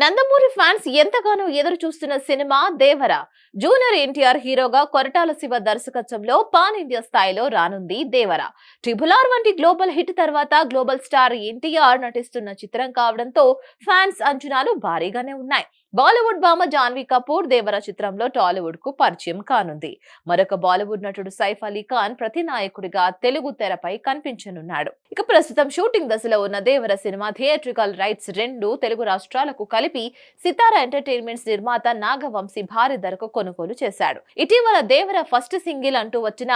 Nandamuri fans ఎంతగానో ఎదురు చూస్తున్న సినిమా దేవర. జూనియర్ ఎన్టీఆర్ హీరోగా కొరటాల శివ దర్శకత్వంలో పాన్ ఇండియా స్థాయిలో రానుంది దేవర. ట్రిపుల్ ఆర్ వంటి గ్లోబల్ హిట్ తర్వాత గ్లోబల్ స్టార్ ఎన్టీఆర్ నటిస్తున్న చిత్రం కావడంతో ఫ్యాన్స్ అంచనాలు భారీగానే ఉన్నాయి. బాలీవుడ్ భామ జాన్వీ కపూర్ దేవర చిత్రంలో టాలీవుడ్కు పరిచయం కానుంది. మరొక బాలీవుడ్ నటుడు సైఫ్ అలీ ఖాన్ ప్రతినాయకుడిగా తెలుగు తెరపై కనిపించనున్నాడు. ఇక ప్రస్తుతం షూటింగ్ దశలో ఉన్న దేవర సినిమా థియేట్రికల్ రైట్స్ రెండు తెలుగు రాష్ట్రాలకు కలిపి సితారా ఎంటర్టైన్మెంట్స్ నిర్మాత నాగవంశీ భారీ ధరకు కొనుగోలు చేశాడు. ఇటీవల దేవర ఫస్ట్ సింగిల్ అంటూ వచ్చిన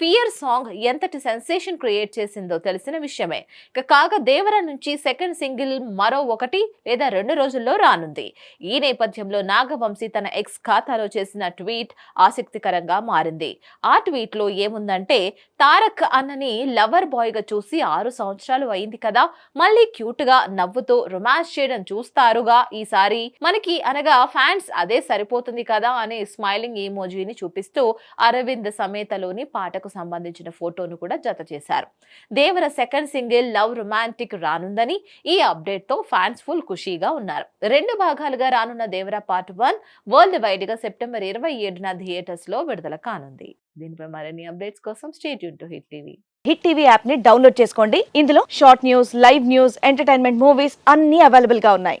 ఫియర్ సాంగ్ ఎంతటి సెన్సేషన్ క్రియేట్ చేసిందో తెలిసిన విషయమే. ఇక కాగా దేవర నుంచి సెకండ్ సింగిల్ మరో ఒకటి లేదా రెండు రోజుల్లో రానుంది. ఈ నేపథ్యంలో నాగవంశీ తన ఎక్స్ ఖాతాలో చేసిన ట్వీట్ ఆసక్తికరంగా మారింది. ఆ ట్వీట్లో ఏముందంటే తారక్ అన్నని లవర్ బాయ్గా చూసి ఆరు సంవత్సరాలు అయింది కదా మళ్ళీ క్యూట్గా నవ్వుతూ రొమాన్స్ చేయడం చూస్తారుగా ఈసారి? మనకి అనగా ఫ్యాన్స్ అదే సరిపోతుంది కదా అనే స్మైలింగ్ ఈమోజీని చూపిస్తూ అరవింద్ సమేతలోని పాటకు సంబంధించిన ఫోటోను కూడా జత చేశారు. Devara second single love romantic రానుందని ఈ అప్డేట్తో ఫ్యాన్స్ ఫుల్ ఖుషీగా ఉన్నారు. రెండు భాగాలుగా రానున్న దేవర పార్ట్ వన్ వరల్డ్ వైడ్గా సెప్టెంబర్ ఇరవై ఏడున థియేటర్స్లో విడుదల కానుంది. దీనిపై మరిన్ని అప్డేట్స్ కోసం state to Hit TV. Hit TV యాప్ని డౌన్లోడ్ చేసుకోండి. ఇందులో short news live news entertainment movies అన్ని అవైలబుల్గా ఉన్నాయి.